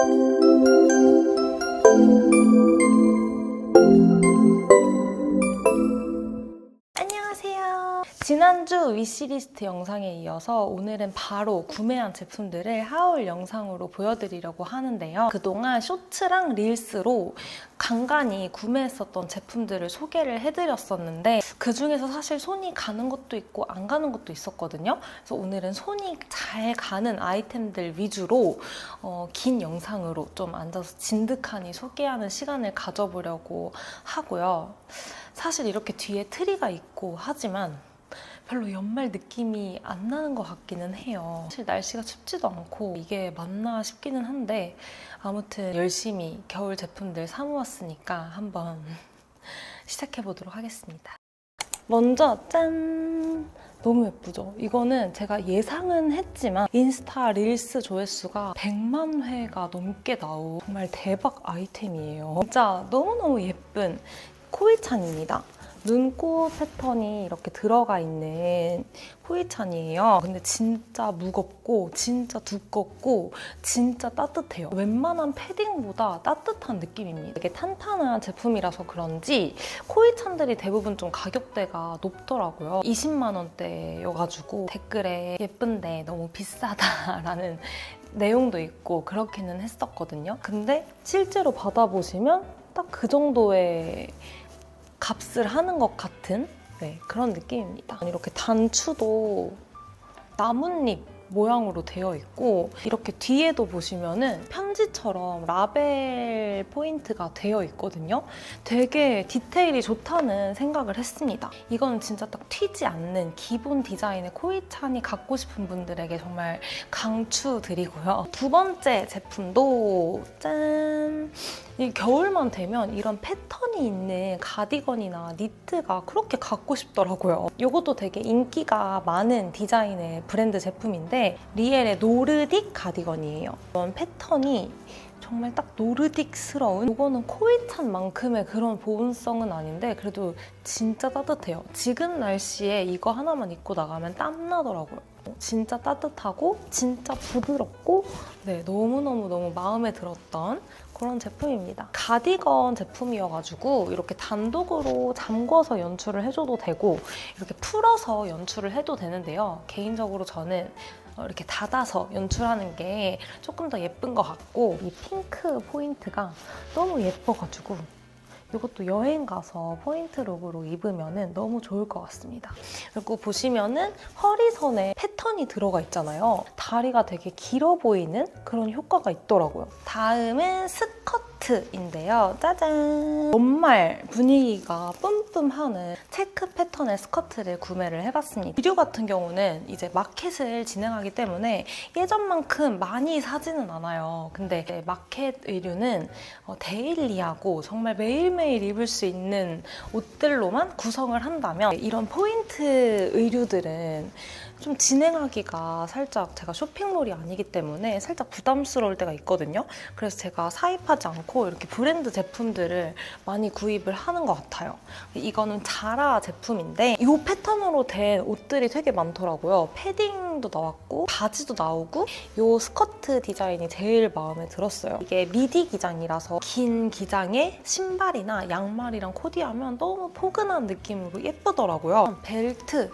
안 지난주 위시리스트 영상에 이어서 오늘은 바로 구매한 제품들을 하울 영상으로 보여드리려고 하는데요. 그동안 쇼츠랑 릴스로 간간히 구매했었던 제품들을 소개를 해드렸었는데 그 중에서 사실 손이 가는 것도 있고 안 가는 것도 있었거든요. 그래서 오늘은 손이 잘 가는 아이템들 위주로 어, 긴 영상으로 좀 앉아서 진득하니 소개하는 시간을 가져보려고 하고요. 사실 이렇게 뒤에 트리가 있고 하지만 별로 연말 느낌이 안 나는 것 같기는 해요. 사실 날씨가 춥지도 않고 이게 맞나 싶기는 한데 아무튼 열심히 겨울 제품들 사모았으니까 한번 시작해 보도록 하겠습니다. 먼저 짠! 너무 예쁘죠? 이거는 제가 예상은 했지만 인스타 릴스 조회수가 100만 회가 넘게 나온 정말 대박 아이템이에요. 진짜 너무너무 예쁜 코이찬입니다. 눈꽃 패턴이 이렇게 들어가 있는 포이찬이에요. 근데 진짜 무겁고 진짜 두껍고 진짜 따뜻해요. 웬만한 패딩보다 따뜻한 느낌입니다. 되게 탄탄한 제품이라서 그런지 코이찬들이 대부분 좀 가격대가 높더라고요. 20만 원대여가지고 댓글에 예쁜데 너무 비싸다라는 내용도 있고 그렇게는 했었거든요. 근데 실제로 받아보시면 딱 그 정도의 값을 하는 것 같은 네, 그런 느낌입니다. 이렇게 단추도 나뭇잎 모양으로 되어 있고 이렇게 뒤에도 보시면은 편지처럼 라벨 포인트가 되어 있거든요. 되게 디테일이 좋다는 생각을 했습니다. 이건 진짜 딱 튀지 않는 기본 디자인의 코이찬이 갖고 싶은 분들에게 정말 강추드리고요. 두 번째 제품도 짠! 이 겨울만 되면 이런 패턴이 있는 가디건이나 니트가 그렇게 갖고 싶더라고요. 이것도 되게 인기가 많은 디자인의 브랜드 제품인데 리엘의 노르딕 가디건이에요. 이런 패턴이 정말 딱 노르딕스러운 이거는 코이찬만큼의 그런 보온성은 아닌데 그래도 진짜 따뜻해요. 지금 날씨에 이거 하나만 입고 나가면 땀 나더라고요. 진짜 따뜻하고 진짜 부드럽고 네 너무너무너무 마음에 들었던 그런 제품입니다. 가디건 제품이어가지고 이렇게 단독으로 잠궈서 연출을 해줘도 되고 이렇게 풀어서 연출을 해도 되는데요. 개인적으로 저는 어, 이렇게 닫아서 연출하는 게 조금 더 예쁜 것 같고 이 핑크 포인트가 너무 예뻐가지고 이것도 여행 가서 포인트 룩으로 입으면 너무 좋을 것 같습니다. 그리고 보시면은 허리선에 패턴이 들어가 있잖아요. 다리가 되게 길어 보이는 그런 효과가 있더라고요. 다음은 스커트 인데요. 짜잔! 연말 분위기가 뿜뿜하는 체크 패턴의 스커트를 구매를 해봤습니다. 비료 같은 경우는 이제 마켓을 진행하기 때문에 예전만큼 많이 사지는 않아요. 근데 마켓 의류는 어, 데일리하고 정말 매일매일 입을 수 있는 옷들로만 구성을 한다면 이런 포인트 의류들은 좀 진행하기가 살짝 제가 쇼핑몰이 아니기 때문에 살짝 부담스러울 때가 있거든요. 그래서 제가 사입하지 않고 이렇게 브랜드 제품들을 많이 구입을 하는 것 같아요. 이거는 자라 제품인데 이 패턴으로 된 옷들이 되게 많더라고요. 패딩도 나왔고 바지도 나오고 이 스커트 디자인이 제일 마음에 들었어요. 이게 미디 기장이라서 긴 기장에 신발이나 양말이랑 코디하면 너무 포근한 느낌으로 예쁘더라고요. 벨트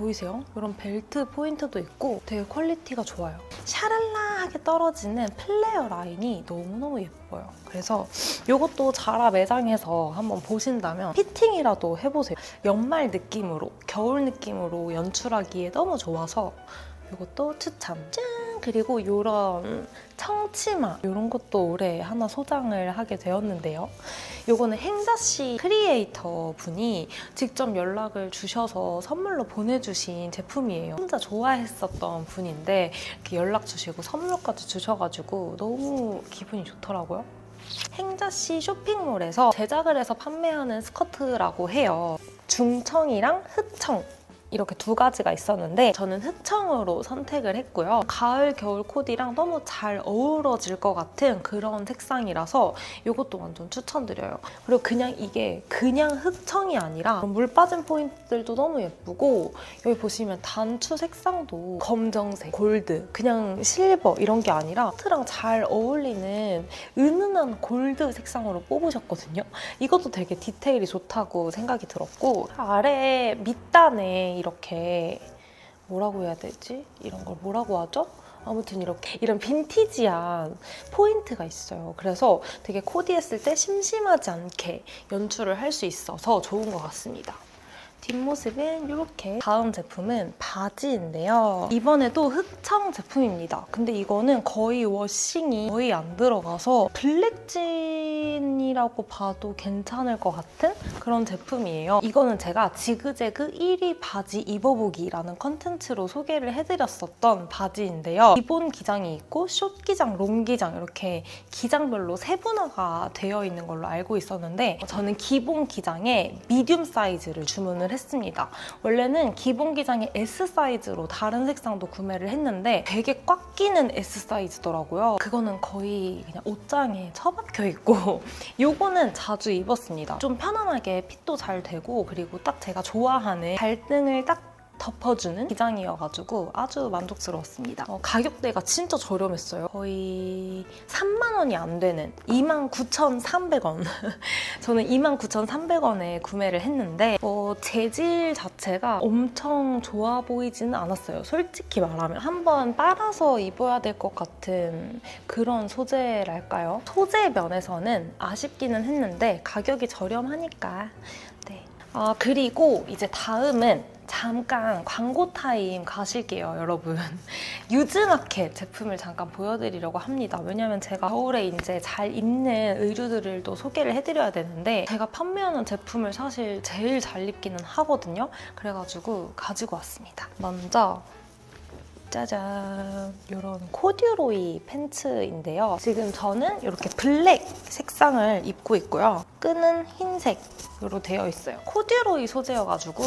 보이세요? 이런 벨트 포인트도 있고 되게 퀄리티가 좋아요. 샤랄라하게 떨어지는 플레어 라인이 너무너무 예뻐요. 그래서 이것도 자라 매장에서 한번 보신다면 피팅이라도 해보세요. 연말 느낌으로, 겨울 느낌으로 연출하기에 너무 좋아서 이것도 추천. 짠! 그리고 이런 청치마 이런 것도 올해 하나 소장을 하게 되었는데요. 이거는 행자씨 크리에이터 분이 직접 연락을 주셔서 선물로 보내주신 제품이에요. 혼자 좋아했었던 분인데 이렇게 연락 주시고 선물까지 주셔가지고 너무 기분이 좋더라고요. 행자씨 쇼핑몰에서 제작을 해서 판매하는 스커트라고 해요. 중청이랑 흑청 이렇게 두 가지가 있었는데 저는 흑청으로 선택을 했고요. 가을, 겨울 코디랑 너무 잘 어우러질 것 같은 그런 색상이라서 이것도 완전 추천드려요. 그리고 그냥 이게 그냥 흑청이 아니라 물 빠진 포인트들도 너무 예쁘고 여기 보시면 단추 색상도 검정색, 골드, 그냥 실버 이런 게 아니라 트랑 잘 어울리는 은은한 골드 색상으로 뽑으셨거든요. 이것도 되게 디테일이 좋다고 생각이 들었고 아래 밑단에 이렇게 뭐라고 해야 되지? 이런 걸 뭐라고 하죠? 아무튼 이렇게 이런 빈티지한 포인트가 있어요. 그래서 되게 코디했을 때 심심하지 않게 연출을 할 수 있어서 좋은 것 같습니다. 뒷모습은 이렇게 다음 제품은 바지인데요. 이번에도 흑청 제품입니다. 근데 이거는 거의 워싱이 거의 안 들어가서 블랙진이라고 봐도 괜찮을 것 같은 그런 제품이에요. 이거는 제가 지그재그 1위 바지 입어보기라는 컨텐츠로 소개를 해드렸었던 바지인데요. 기본 기장이 있고 숏 기장, 롱 기장 이렇게 기장별로 세분화가 되어 있는 걸로 알고 있었는데 저는 기본 기장에 미디움 사이즈를 주문을 했습니다. 원래는 기본 기장이 S 사이즈로 다른 색상도 구매를 했는데 되게 꽉 끼는 S 사이즈더라고요. 그거는 거의 그냥 옷장에 처박혀 있고 요거는 자주 입었습니다. 좀 편안하게 핏도 잘 되고 그리고 딱 제가 좋아하는 발등을 딱 덮어주는 기장이어가지고 아주 만족스러웠습니다. 어, 가격대가 진짜 저렴했어요. 거의 3만 원이 안 되는 29,300원. 저는 29,300원에 구매를 했는데 어, 재질 자체가 엄청 좋아 보이지는 않았어요. 솔직히 말하면 한번 빨아서 입어야 될 것 같은 그런 소재랄까요? 소재 면에서는 아쉽기는 했는데 가격이 저렴하니까 네. 아 그리고 이제 다음은 잠깐 광고 타임 가실게요, 여러분. 유즈마켓 제품을 잠깐 보여드리려고 합니다. 왜냐면 제가 겨울에 이제 잘 입는 의류들을 또 소개를 해드려야 되는데 제가 판매하는 제품을 사실 제일 잘 입기는 하거든요. 그래가지고 가지고 왔습니다. 먼저 짜잔 이런 코듀로이 팬츠인데요. 지금 저는 이렇게 블랙 색상을 입고 있고요. 끈은 흰색으로 되어 있어요. 코듀로이 소재여가지고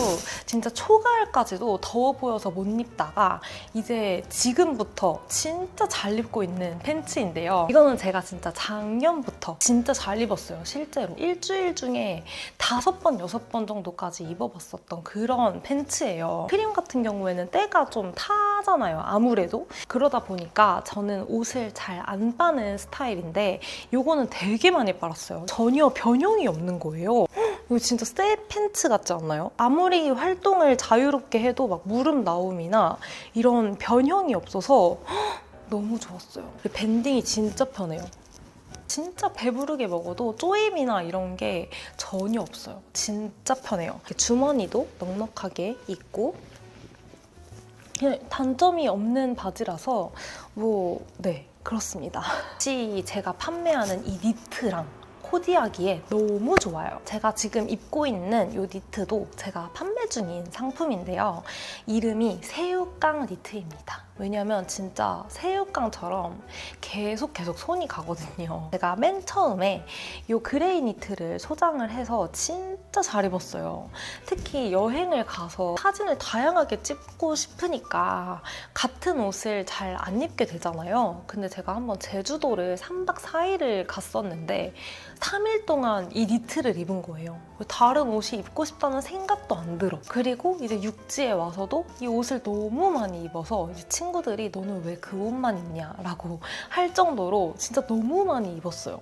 진짜 초가을까지도 더워 보여서 못 입다가 이제 지금부터 진짜 잘 입고 있는 팬츠인데요. 이거는 제가 진짜 작년부터 진짜 잘 입었어요. 실제로 일주일 중에 다섯 번, 여섯 번 정도까지 입어봤었던 그런 팬츠예요. 크림 같은 경우에는 때가 좀타 잖아요. 아무래도 그러다 보니까 저는 옷을 잘 안 빠는 스타일인데 이거는 되게 많이 빨았어요. 전혀 변형이 없는 거예요. 이거 진짜 새 팬츠 같지 않나요? 아무리 활동을 자유롭게 해도 막 무릎 나옴이나 이런 변형이 없어서 너무 좋았어요. 그리고 밴딩이 진짜 편해요. 진짜 배부르게 먹어도 쪼임이나 이런 게 전혀 없어요. 진짜 편해요. 주머니도 넉넉하게 있고 그냥 단점이 없는 바지라서 뭐 네 그렇습니다. 혹시 제가 판매하는 이 니트랑 코디하기에 너무 좋아요. 제가 지금 입고 있는 이 니트도 제가 판매 중인 상품인데요. 이름이 새우깡 니트입니다. 왜냐면 진짜 새우깡처럼 계속 계속 손이 가거든요. 제가 맨 처음에 이 그레이 니트를 소장을 해서 진짜 잘 입었어요. 특히 여행을 가서 사진을 다양하게 찍고 싶으니까 같은 옷을 잘 안 입게 되잖아요. 근데 제가 한번 제주도를 3박 4일을 갔었는데 3일 동안 이 니트를 입은 거예요. 다른 옷이 입고 싶다는 생각도 안 들어. 그리고 이제 육지에 와서도 이 옷을 너무 많이 입어서 이제 친구들이 너는 왜 그 옷만 입냐라고 할 정도로 진짜 너무 많이 입었어요.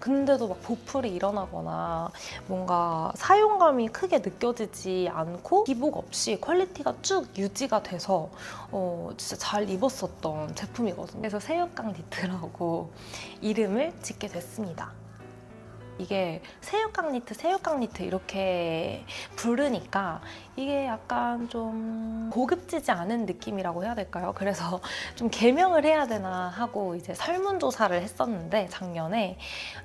근데도 막 보풀이 일어나거나 뭔가 사용감이 크게 느껴지지 않고 기복 없이 퀄리티가 쭉 유지가 돼서 어, 진짜 잘 입었었던 제품이거든요. 그래서 새우깡 니트라고 이름을 짓게 됐습니다. 이게 새우깡 니트, 새우깡 니트 이렇게 부르니까 이게 약간 좀 고급지지 않은 느낌이라고 해야 될까요? 그래서 좀 개명을 해야 되나 하고 이제 설문조사를 했었는데 작년에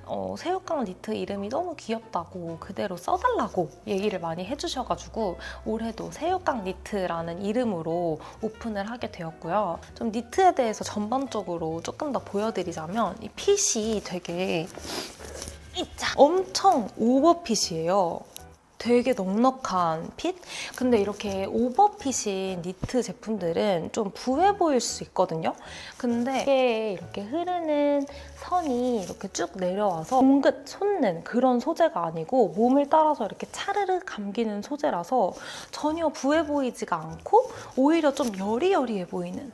어, 새우깡 니트 이름이 너무 귀엽다고 그대로 써달라고 얘기를 많이 해주셔가지고 올해도 새우깡 니트라는 이름으로 오픈을 하게 되었고요. 좀 니트에 대해서 전반적으로 조금 더 보여드리자면 이 핏이 되게 이자 엄청 오버핏이에요. 되게 넉넉한 핏? 근데 이렇게 오버핏인 니트 제품들은 좀 부해 보일 수 있거든요. 근데 이게 이렇게 흐르는 선이 이렇게 쭉 내려와서 옹긋 솟는 그런 소재가 아니고 몸을 따라서 이렇게 차르르 감기는 소재라서 전혀 부해 보이지가 않고 오히려 좀 여리여리해 보이는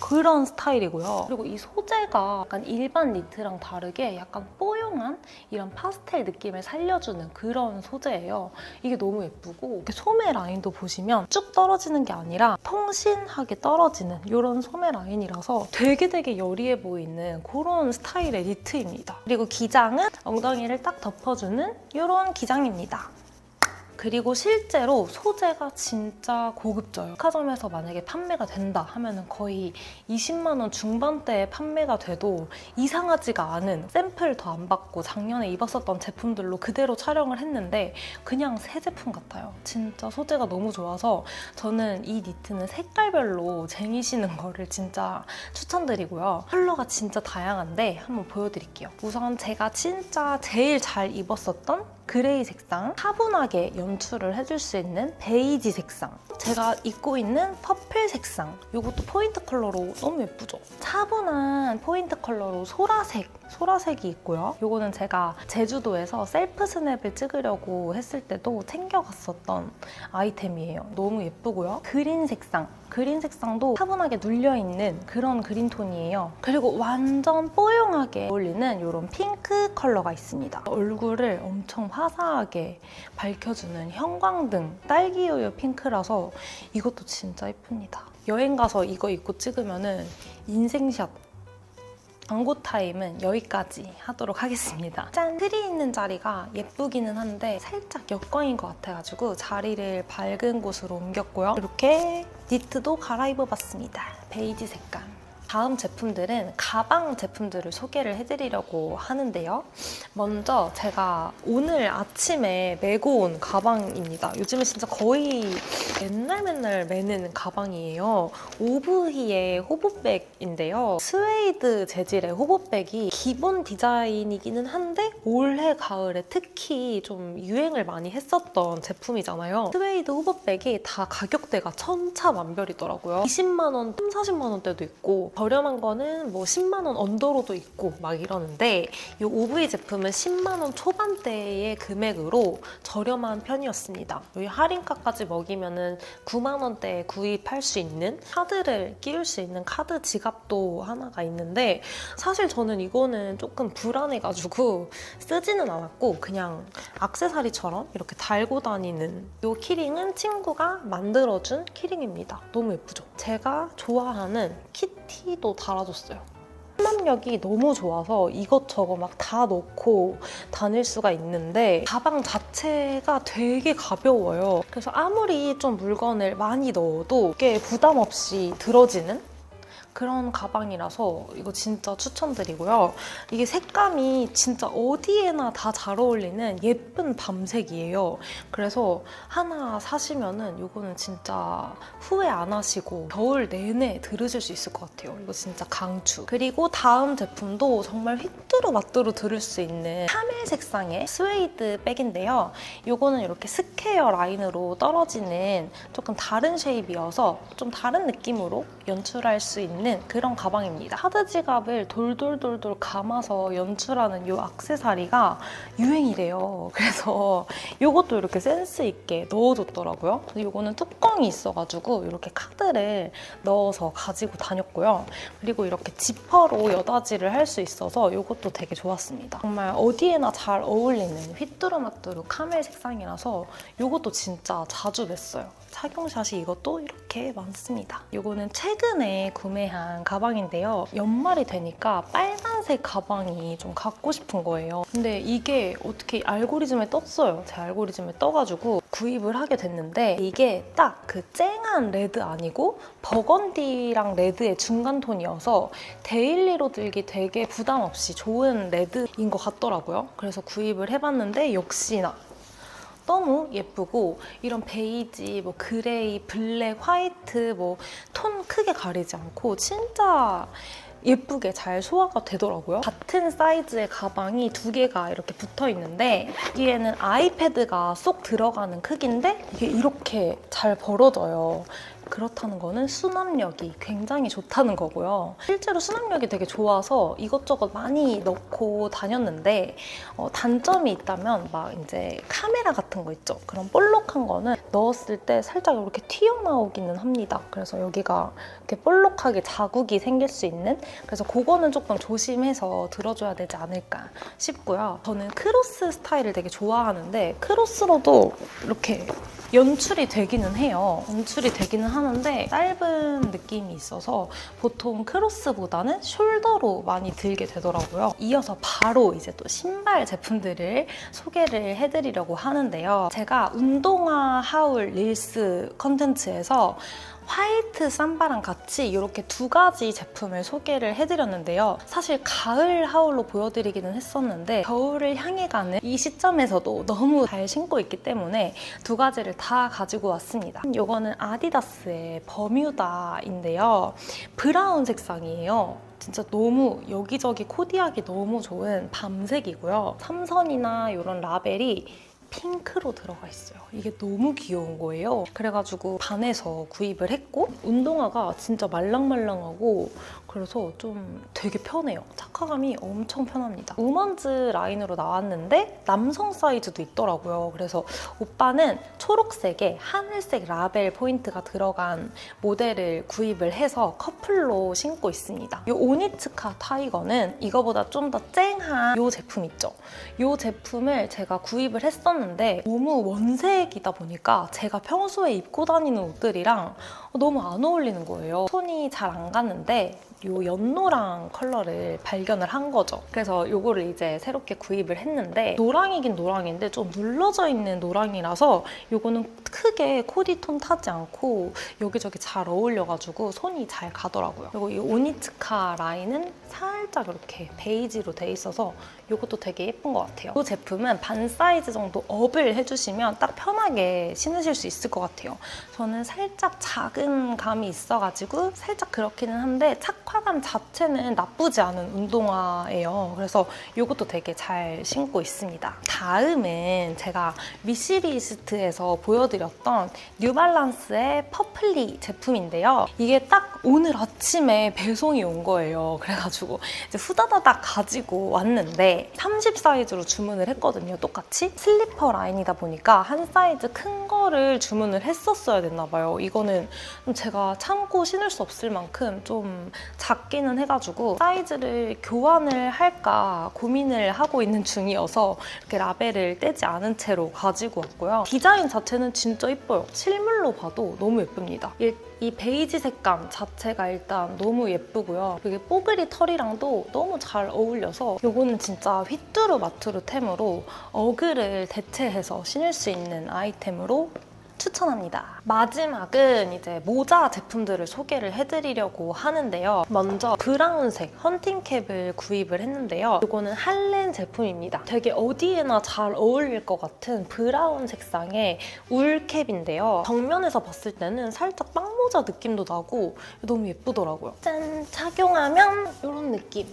그런 스타일이고요. 그리고 이 소재가 약간 일반 니트랑 다르게 약간 뽀용한 이런 파스텔 느낌을 살려주는 그런 소재예요. 이게 너무 예쁘고 이렇게 소매 라인도 보시면 쭉 떨어지는 게 아니라 통신하게 떨어지는 이런 소매 라인이라서 되게 되게 여리해 보이는 그런 스타일의 니트입니다. 그리고 기장은 엉덩이를 딱 덮어주는 이런 기장입니다. 그리고 실제로 소재가 진짜 고급져요. 백화점에서 만약에 판매가 된다 하면은 거의 20만 원 중반대에 판매가 돼도 이상하지가 않은 샘플 더 안 받고 작년에 입었었던 제품들로 그대로 촬영을 했는데 그냥 새 제품 같아요. 진짜 소재가 너무 좋아서 저는 이 니트는 색깔별로 쟁이시는 거를 진짜 추천드리고요. 컬러가 진짜 다양한데 한번 보여드릴게요. 우선 제가 진짜 제일 잘 입었었던 그레이 색상, 차분하게 연 출을 해줄 수 있는 베이지 색상, 제가 입고 있는 퍼플 색상, 이것도 포인트 컬러로 너무 예쁘죠? 차분한 포인트 컬러로 소라색, 소라색이 있고요. 이거는 제가 제주도에서 셀프 스냅을 찍으려고 했을 때도 챙겨갔었던 아이템이에요. 너무 예쁘고요. 그린 색상, 그린 색상도 차분하게 눌려있는 그런 그린 톤이에요. 그리고 완전 뽀용하게 어울리는 이런 핑크 컬러가 있습니다. 얼굴을 엄청 화사하게 밝혀주는 형광등 딸기우유 핑크라서 이것도 진짜 예쁩니다. 여행 가서 이거 입고 찍으면은 인생샷 광고 타임은 여기까지 하도록 하겠습니다. 짠! 틀이 있는 자리가 예쁘기는 한데 살짝 역광인 것 같아가지고 자리를 밝은 곳으로 옮겼고요. 이렇게 니트도 갈아입어봤습니다. 베이지 색감. 다음 제품들은 가방 제품들을 소개를 해드리려고 하는데요. 먼저 제가 오늘 아침에 메고 온 가방입니다. 요즘에 진짜 거의 맨날 맨날 매는 가방이에요. 오브히의 호보백인데요. 스웨이드 재질의 호보백이 기본 디자인이기는 한데 올해 가을에 특히 좀 유행을 많이 했었던 제품이잖아요. 스웨이드 호보백이 다 가격대가 천차만별이더라고요. 20만 원, 3, 40만 원대도 있고 저렴한 거는 뭐 10만 원 언더로도 있고 막 이러는데 이 OV 제품은 10만 원 초반대의 금액으로 저렴한 편이었습니다. 여기 할인가까지 먹이면은 9만 원대에 구입할 수 있는 카드를 끼울 수 있는 카드 지갑도 하나가 있는데 사실 저는 이거는 조금 불안해가지고 쓰지는 않았고 그냥 악세사리처럼 이렇게 달고 다니는 이 키링은 친구가 만들어준 키링입니다. 너무 예쁘죠? 제가 좋아하는 키티 도 달아줬어요. 흡납력이 너무 좋아서 이것저것 막 다 넣고 다닐 수가 있는데 가방 자체가 되게 가벼워요. 그래서 아무리 좀 물건을 많이 넣어도 이게 부담 없이 들어지는 그런 가방이라서 이거 진짜 추천드리고요. 이게 색감이 진짜 어디에나 다 잘 어울리는 예쁜 밤색이에요. 그래서 하나 사시면은 이거는 진짜 후회 안 하시고 겨울 내내 들으실 수 있을 것 같아요. 이거 진짜 강추. 그리고 다음 제품도 정말 휘뚜루 마뚜루 들을 수 있는 카멜 색상의 스웨이드 백인데요. 이거는 이렇게 스퀘어 라인으로 떨어지는 조금 다른 쉐입이어서 좀 다른 느낌으로 연출할 수 있는 그런 가방입니다. 카드 지갑을 돌돌돌돌 감아서 연출하는 이 악세사리가 유행이래요. 그래서 이것도 이렇게 센스 있게 넣어줬더라고요. 이거는 뚜껑이 있어가지고 이렇게 카드를 넣어서 가지고 다녔고요. 그리고 이렇게 지퍼로 여닫이를 할 수 있어서 이것도 되게 좋았습니다. 정말 어디에나 잘 어울리는 휘뚜루마뚜루 카멜 색상이라서 이것도 진짜 자주 맸어요. 착용샷이 이것도 이렇게 많습니다. 이거는 최근에 구매한 가방인데요. 연말이 되니까 빨간색 가방이 좀 갖고 싶은 거예요. 근데 이게 어떻게 알고리즘에 떴어요. 제 알고리즘에 떠가지고 구입을 하게 됐는데 이게 딱 그 쨍한 레드 아니고 버건디랑 레드의 중간 톤이어서 데일리로 들기 되게 부담 없이 좋은 레드인 것 같더라고요. 그래서 구입을 해봤는데 역시나 너무 예쁘고 이런 베이지, 뭐 그레이, 블랙, 화이트 뭐 톤 크게 가리지 않고 진짜 예쁘게 잘 소화가 되더라고요. 같은 사이즈의 가방이 두 개가 이렇게 붙어 있는데 여기에는 아이패드가 쏙 들어가는 크기인데 이게 이렇게 잘 벌어져요. 그렇다는 거는 수납력이 굉장히 좋다는 거고요. 실제로 수납력이 되게 좋아서 이것저것 많이 넣고 다녔는데 어, 단점이 있다면 막 이제 카메라 같은 거 있죠. 그런 볼록한 거는 넣었을 때 살짝 이렇게 튀어나오기는 합니다. 그래서 여기가 이렇게 볼록하게 자국이 생길 수 있는 그래서 그거는 조금 조심해서 들어줘야 되지 않을까 싶고요. 저는 크로스 스타일을 되게 좋아하는데 크로스로도 이렇게 연출이 되기는 해요. 연출이 되기는 하는데 짧은 느낌이 있어서 보통 크로스보다는 숄더로 많이 들게 되더라고요. 이어서 바로 이제 또 신발 제품들을 소개를 해드리려고 하는데요. 제가 운동화 하울 릴스 컨텐츠에서 화이트 삼바랑 같이 이렇게 두 가지 제품을 소개를 해드렸는데요. 사실 가을 하울로 보여드리기는 했었는데 겨울을 향해 가는 이 시점에서도 너무 잘 신고 있기 때문에 두 가지를 다 가지고 왔습니다. 이거는 아디다스의 버뮤다인데요. 브라운 색상이에요. 진짜 너무 여기저기 코디하기 너무 좋은 밤색이고요. 삼선이나 이런 라벨이 핑크로 들어가 있어요. 이게 너무 귀여운 거예요. 그래가지고 반해서 구입을 했고 운동화가 진짜 말랑말랑하고 그래서 좀 되게 편해요. 착화감이 엄청 편합니다. 우먼즈 라인으로 나왔는데 남성 사이즈도 있더라고요. 그래서 오빠는 초록색에 하늘색 라벨 포인트가 들어간 모델을 구입을 해서 커플로 신고 있습니다. 이 오니츠카 타이거는 이거보다 좀 더 쨍한 이 제품 있죠. 이 제품을 제가 구입을 했었는데 너무 원색이다 보니까 제가 평소에 입고 다니는 옷들이랑 너무 안 어울리는 거예요. 손이 잘 안 갔는데 이 연노랑 컬러를 발견을 한 거죠. 그래서 이거를 이제 새롭게 구입을 했는데 노랑이긴 노랑인데 좀 눌러져 있는 노랑이라서 이거는 크게 코디톤 타지 않고 여기저기 잘 어울려가지고 손이 잘 가더라고요. 그리고 이 오니츠카 라인은 살짝 이렇게 베이지로 돼 있어서 이것도 되게 예쁜 것 같아요. 이 제품은 반 사이즈 정도 업을 해주시면 딱 편하게 신으실 수 있을 것 같아요. 저는 살짝 작은 감이 있어가지고 살짝 그렇기는 한데 착화감 자체는 나쁘지 않은 운동화예요. 그래서 이것도 되게 잘 신고 있습니다. 다음은 제가 위시리스트에서 보여드렸던 뉴발란스의 퍼플리 제품인데요. 이게 딱 오늘 아침에 배송이 온 거예요. 그래가지고 이제 후다다닥 가지고 왔는데 30 사이즈로 주문을 했거든요. 똑같이 슬리퍼 라인이다 보니까 한 사이즈 큰 거를 주문을 했었어야 됐나 봐요. 이거는 좀 제가 참고 신을 수 없을 만큼 좀 작기는 해가지고 사이즈를 교환을 할까 고민을 하고 있는 중이어서 이렇게 라벨을 떼지 않은 채로 가지고 왔고요. 디자인 자체는 진짜 예뻐요. 실물로 봐도 너무 예쁩니다. 이, 이 베이지 색감 자체가 일단 너무 예쁘고요. 이게 뽀글이 털이랑도 너무 잘 어울려서 이거는 진짜 휘뚜루 마뚜루 템으로 어그를 대체해서 신을 수 있는 아이템으로 추천합니다. 마지막은 이제 모자 제품들을 소개를 해드리려고 하는데요. 먼저 브라운색 헌팅캡을 구입을 했는데요. 이거는 할렌 제품입니다. 되게 어디에나 잘 어울릴 것 같은 브라운 색상의 울캡인데요. 정면에서 봤을 때는 살짝 빵모자 느낌도 나고 너무 예쁘더라고요. 짠! 착용하면 이런 느낌.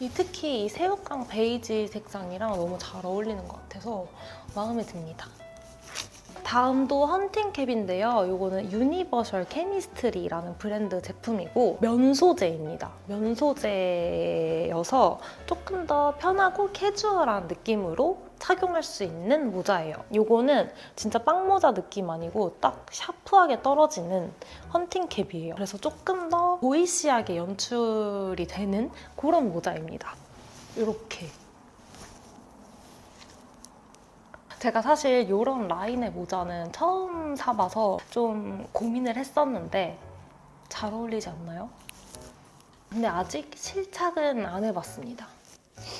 이 특히 이 새우깡 베이지 색상이랑 너무 잘 어울리는 것 같아서 마음에 듭니다. 다음도 헌팅캡인데요. 이거는 유니버셜 케미스트리라는 브랜드 제품이고 면 소재입니다. 면 소재여서 조금 더 편하고 캐주얼한 느낌으로 착용할 수 있는 모자예요. 이거는 진짜 빵모자 느낌 아니고 딱 샤프하게 떨어지는 헌팅 캡이에요. 그래서 조금 더 보이시하게 연출이 되는 그런 모자입니다. 이렇게 제가 사실 이런 라인의 모자는 처음 사봐서 좀 고민을 했었는데 잘 어울리지 않나요? 근데 아직 실착은 안 해봤습니다.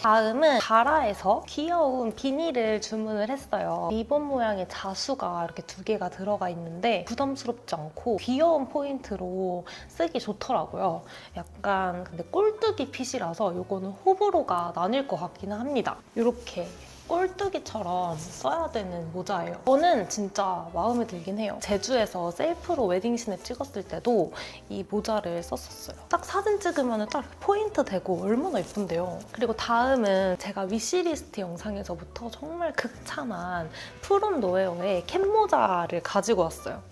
다음은 가라에서 귀여운 비닐을 주문을 했어요. 리본 모양의 자수가 이렇게 두 개가 들어가 있는데 부담스럽지 않고 귀여운 포인트로 쓰기 좋더라고요. 약간 근데 꼴뚜기 핏이라서 이거는 호불호가 나뉠 것 같기는 합니다. 이렇게 꼴뚜기처럼 써야 되는 모자예요. 저는 진짜 마음에 들긴 해요. 제주에서 셀프로 웨딩 스냅 찍었을 때도 이 모자를 썼었어요. 딱 사진 찍으면 딱 포인트 되고 얼마나 예쁜데요. 그리고 다음은 제가 위시리스트 영상에서부터 정말 극찬한 프롬 노웨어의 캡모자를 가지고 왔어요.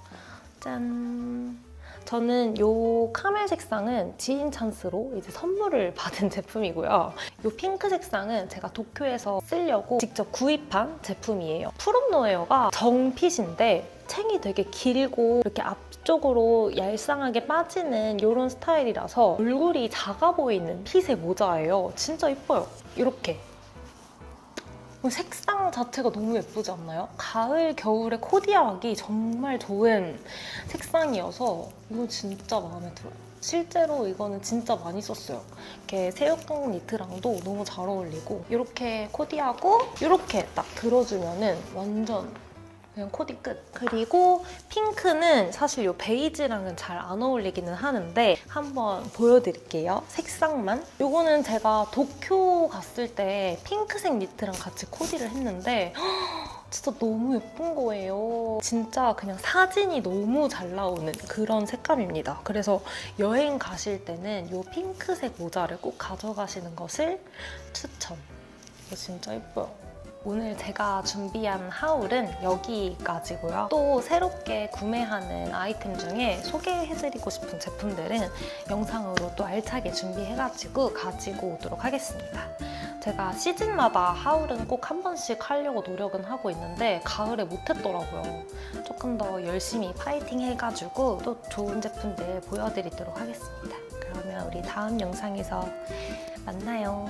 짠! 저는 이 카멜 색상은 지인 찬스로 이제 선물을 받은 제품이고요. 이 핑크 색상은 제가 도쿄에서 쓰려고 직접 구입한 제품이에요. 프롬노웨어가 정핏인데 챙이 되게 길고 이렇게 앞쪽으로 얄쌍하게 빠지는 이런 스타일이라서 얼굴이 작아 보이는 핏의 모자예요. 진짜 예뻐요. 이렇게. 색상 자체가 너무 예쁘지 않나요? 가을, 겨울에 코디하기 정말 좋은 색상이어서 이거 진짜 마음에 들어요. 실제로 이거는 진짜 많이 썼어요. 이렇게 새우깡 니트랑도 너무 잘 어울리고 이렇게 코디하고 이렇게 딱 들어주면은 완전 그냥 코디 끝. 그리고 핑크는 사실 이 베이지랑은 잘 안 어울리기는 하는데 한번 보여드릴게요. 색상만. 이거는 제가 도쿄 갔을 때 핑크색 니트랑 같이 코디를 했는데 진짜 너무 예쁜 거예요. 진짜 그냥 사진이 너무 잘 나오는 그런 색감입니다. 그래서 여행 가실 때는 이 핑크색 모자를 꼭 가져가시는 것을 추천. 이거 진짜 예뻐요. 오늘 제가 준비한 하울은 여기까지고요. 또 새롭게 구매하는 아이템 중에 소개해드리고 싶은 제품들은 영상으로 또 알차게 준비해가지고 가지고 오도록 하겠습니다. 제가 시즌마다 하울은 꼭 한 번씩 하려고 노력은 하고 있는데 가을에 못했더라고요. 조금 더 열심히 파이팅 해가지고 또 좋은 제품들 보여드리도록 하겠습니다. 그러면 우리 다음 영상에서 만나요.